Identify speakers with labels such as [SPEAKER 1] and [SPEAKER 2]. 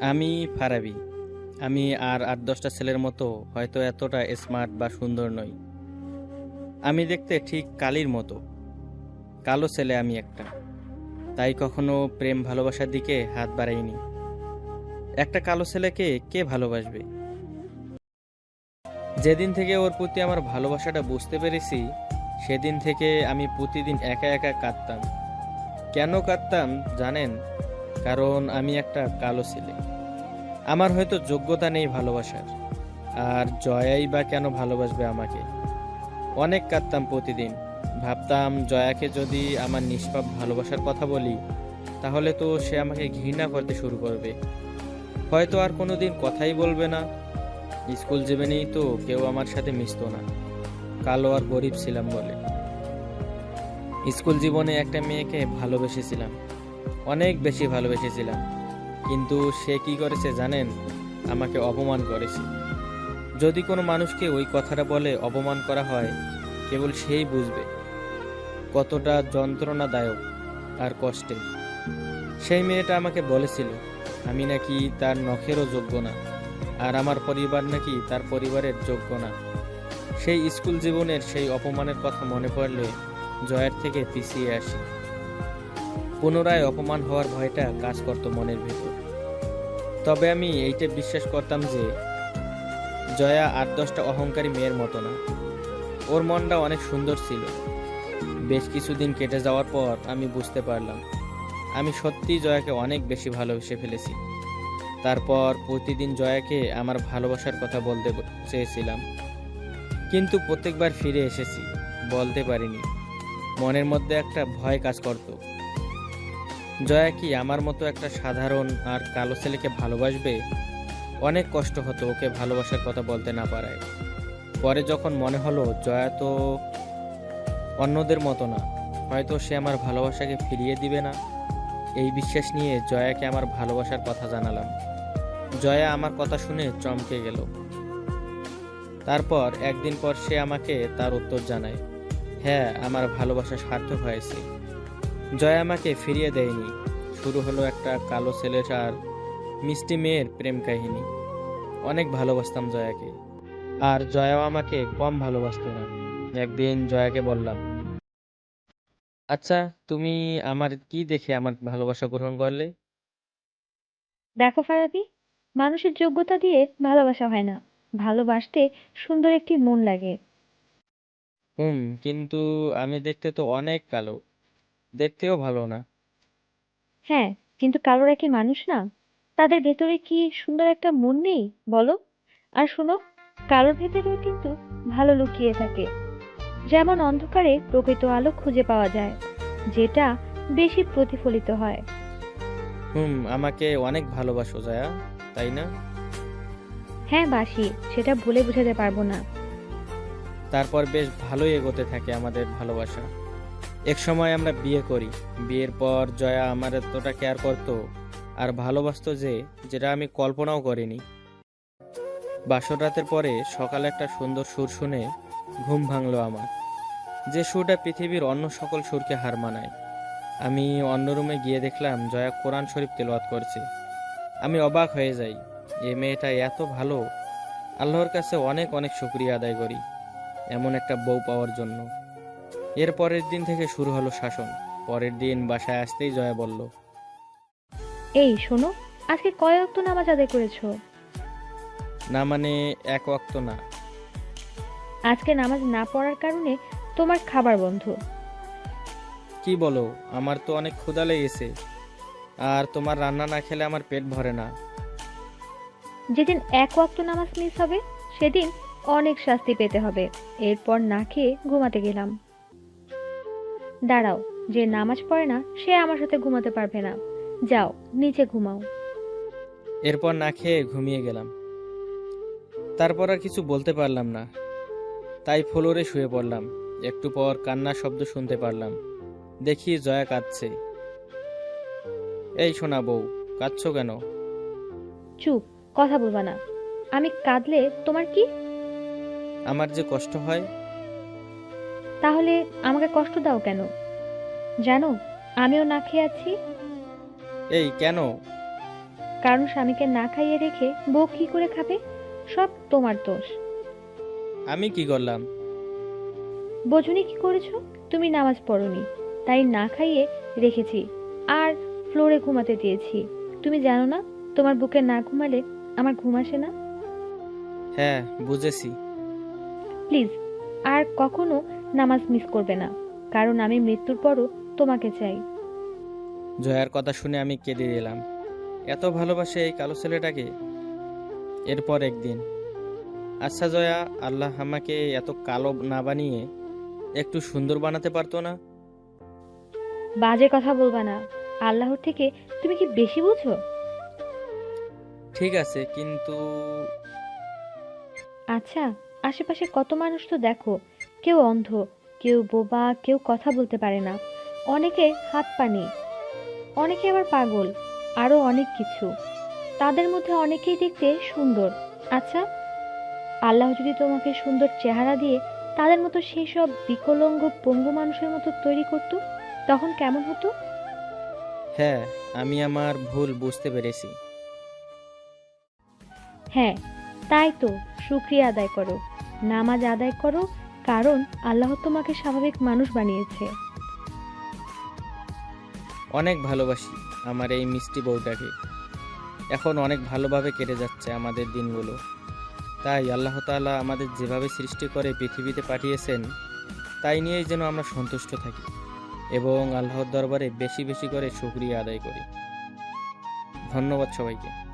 [SPEAKER 1] আমি ফারাবি। আমি আর আট দশটা ছেলের মতো হয়তো এতটা স্মার্ট বা সুন্দর নই। আমি দেখতে ঠিক কালির মতো। কালো ছেলে আমি একটা। তাই কখনো প্রেম ভালোবাসার দিকে হাত বাড়াইনি। একটা কালো ছেলেকে কে ভালোবাসবে? যেদিন থেকে ওর প্রতি আমার ভালোবাসাটা বুঝতে পেরেছি, সেদিন থেকে আমি প্রতিদিন একা একা কাঁদতাম। কেন কাঁদতাম জানেন? কারণ আমি একটা কালো ছেলে। আমার হয়তো যোগ্যতা নেই ভালোবাসার। আর জয়াই বা কেন ভালোবাসবে আমাকে? অনেক কাঁদতাম প্রতিদিন। ভাবতাম, জয়াকে যদি আমার নিষ্পাপ ভালোবাসার কথা বলি, তাহলে তো সে আমাকে ঘৃণা করতে শুরু করবে। হয়তো আর কোনোদিন কথাই বলবে না। স্কুল জীবনেই তো কেউ আমার সাথে মিশতো না। কালো আর গরিব ছিলাম বলে। স্কুল জীবনে একটা মেয়েকে ভালোবেসেছিলাম। অনেক বেশি ভালোবেসেছিলাম। কিন্তু সে কি করেছে জানেন? আমাকে অপমান করেছে। যদি কোনো মানুষকে ওই কথাটা বলে অপমান করা হয়, কেবল সেই বুঝবে কতটা যন্ত্রণাদায়ক আর কষ্টের সেই মেয়েটা আমাকে বলেছিল, আমি নাকি তার নখেরও যোগ্য না, আর আমার পরিবার নাকি তার পরিবারের যোগ্য না। সেই স্কুল জীবনের সেই অপমানের কথা মনে পড়লে জয়ের থেকে পিছিয়ে আসি। পুনরায় অপমান হওয়ার ভয়টা কাজ করত মনের ভেতর। তবে আমি এইটা বিশ্বাস করতাম যে, জয়া আট দশটা অহংকারী মেয়ের মতো না। ওর মনটা অনেক সুন্দর ছিল। বেশ কিছুদিন কেটে যাওয়ার পর আমি বুঝতে পারলাম, আমি সত্যি জয়াকে অনেক বেশি ভালোবেসে ফেলেছি। তারপর প্রতিদিন জয়াকে আমার ভালোবাসার কথা বলতে চেয়েছিলাম। কিন্তু প্রত্যেকবার ফিরে এসেছি, বলতে পারিনি। মনের মধ্যে একটা ভয় কাজ করত। জয়া কি আমার মতো একটা সাধারণ আর কালো ছেলেকে ভালোবাসবে? অনেক কষ্ট হতো ওকে ভালোবাসার কথা বলতে না পারায়। পরে যখন মনে হলো, জয়া তো অন্যদের মতো না, হয়তো সে আমার ভালোবাসাকে ফিরিয়ে দিবে না। এই বিশ্বাস নিয়ে জয়াকে আমার ভালোবাসার কথা জানালাম। জয়া আমার কথা শুনে চমকে গেল। তারপর একদিন পর সে আমাকে তার উত্তর জানায় হ্যাঁ আমার ভালোবাসা সার্থক হয়েছে। জয়া আমাকে ফিরিয়ে দেয়নি। শুরু হলো একটা কালো ছেলের আর মিষ্টি মেয়ের প্রেম কাহিনী। অনেক ভালোবাসতাম জয়াকে। আর জয়াও আমাকে কম ভালোবাসতো না। একদিন জয়াকে বললাম আচ্ছা তুমি আমার কি দেখে আমার ভালোবাসা গ্রহণ করলে?
[SPEAKER 2] দেখো ফারাবি মানুষের যোগ্যতা দিয়ে ভালোবাসা হয় না। ভালোবাসতে সুন্দর একটি মন লাগে।
[SPEAKER 1] হুম কিন্তু আমি দেখতে তো অনেক কালো। দেখতেও ভালো না।
[SPEAKER 2] হ্যাঁ কিন্তু কারোর কি মানুষ না। তাদের ভেতরে কি সুন্দর একটা মন নেই বলো? আর শোনো কারোর ভেতরেও কিন্তু ভালো লুকিয়ে থাকে। যেমন অন্ধকারে প্রকৃত আলো খুঁজে পাওয়া যায় যেটা বেশি প্রতিফলিত হয়।
[SPEAKER 1] হুম আমাকে অনেক ভালোবাসো জয়া তাই না?
[SPEAKER 2] হ্যাঁ বাসি সেটা ভুলে বোঝাতে পারব না।
[SPEAKER 1] তারপর বেশ ভালোই এগোতে থাকে আমাদের ভালোবাসা। এক সময় আমরা বিয়ে করি। বিয়ের পর জয়া আমার এতটা কেয়ার করতো আর ভালোবাসতো যে, যেটা আমি কল্পনাও করিনি। বাসর রাতের পরে সকালে একটা সুন্দর সুর শুনে ঘুম ভাঙলো আমার। যে সুরটা পৃথিবীর অন্য সকল সুরকে হার মানায়। আমি অন্য রুমে গিয়ে দেখলাম জয়া কোরআন শরীফ তেলাওয়াত করছে। আমি অবাক হয়ে যাই এই মেয়েটা এত ভালো। আল্লাহর কাছে অনেক অনেক শুক্রিয়া আদায় করি, এমন একটা বউ পাওয়ার জন্য। এর পরের দিন থেকে শুরু হলো শাসন। পরের দিন বাসায় আসতেই জয়া বলল
[SPEAKER 2] এই শোনো আজকে কয় অক্ত নামাজ আদায় করেছ?
[SPEAKER 1] না মানে এক ওয়াক্ত না।
[SPEAKER 2] আজকে নামাজ না পড়ার কারণে তোমার খাবার বন্ধ।
[SPEAKER 1] কি বলো আমার তো অনেক ক্ষুধা লেগেছে আর তোমার রান্না না খেলে আমার পেট ভরে না।
[SPEAKER 2] যেদিন এক ওয়াক্ত নামাজ মিস হবে সেদিন অনেক শাস্তি পেতে হবে। এরপর না খেয়ে ঘুমাতে গেলাম। দাঁড়াও যে নামাজ পড়ে না সে আমার সাথে ঘুমাতে পারবে না। যাও নিচে ঘুমাও।
[SPEAKER 1] এরপর না খেয়ে ঘুমিয়ে গেলাম। তারপর আর কিছু বলতে পারলাম না। তাই ফ্লোরে শুয়ে পড়লাম। একটু পর কান্নার শব্দ শুনতে পারলাম। দেখি জয়া কাঁদছে। এই শোনা বউ কাঁদছো কেন?
[SPEAKER 2] চুপ কথা বলবা না। আমি কাঁদলে তোমার কি?
[SPEAKER 1] আমার যে কষ্ট হয়
[SPEAKER 2] তাহলে আমাকে কষ্ট দাও কেন? জানো আমিও না খেয়ে আছি।
[SPEAKER 1] এই কেন?
[SPEAKER 2] কারণ স্বামীকে না খাইয়ে রেখে বউ কি করে খাবে? সব তোমার দোষ।
[SPEAKER 1] আমি কি করলাম?
[SPEAKER 2] বোঝনি কি করেছ? তুমি নামাজ পড়োনি তাই না খাইয়ে রেখেছি। আর ফ্লোরে ঘুমাতে দিয়েছি। তুমি জানো না তোমার বুকে না ঘুমালে আমার ঘুম আসে না?
[SPEAKER 1] হ্যাঁ বুঝেছি।
[SPEAKER 2] প্লিজ আর কখনো নামাজ মিস করবে না কারণ আমি মৃত্যুর পরও তোমাকে চাই।
[SPEAKER 1] জয়ার কথা শুনে আমি কেঁদে দিলাম এত ভালোবাসে এই কালো ছেলেটাকে? এরপর একদিন আচ্ছা জয়া আল্লাহ আমাকে এত কালো না বানিয়ে একটু সুন্দর বানাতে পারতো না?
[SPEAKER 2] বাজে কথা বলবা না আল্লাহর থেকে তুমি কি বেশি বুঝো?
[SPEAKER 1] ঠিক আছে কিন্তু
[SPEAKER 2] আচ্ছা আশেপাশে কত মানুষ তো দেখো কেউ অন্ধ কেউ বোবা কেউ কথা বলতে পারে না। অনেকে হাত পা নেই অনেকে আবার পাগল আরও অনেক কিছু। তাদের মধ্যে অনেকেই দেখতে সুন্দর। আচ্ছা আল্লাহ যদি তোমাকে সুন্দর চেহারা দিয়ে তাদের মতো সেই সব বিকলঙ্গ পঙ্গু মানুষের মতো তৈরি করতো তখন কেমন হতো?
[SPEAKER 1] হ্যাঁ আমি আমার ভুল বুঝতে পেরেছি।
[SPEAKER 2] হ্যাঁ তাই তো। শুক্রিয়া আদায় করো। নামাজ আদায় করো কারণ আল্লাহ তোমাকে স্বাভাবিক মানুষ বানিয়েছে।
[SPEAKER 1] অনেক ভালোবাসি আমার এই মিষ্টি বউটাকে। এখন অনেক ভালোভাবে কেটে যাচ্ছে আমাদের দিনগুলো। তাই আল্লাহ তাআলা আমাদের যেভাবে সৃষ্টি করে পৃথিবীতে পাঠিয়েছেন, তাই নিয়েই যেন আমরা সন্তুষ্ট থাকি এবং আল্লাহর দরবারে বেশি বেশি করে শুকরিয়া আদায় করি। ধন্যবাদ সবাইকে।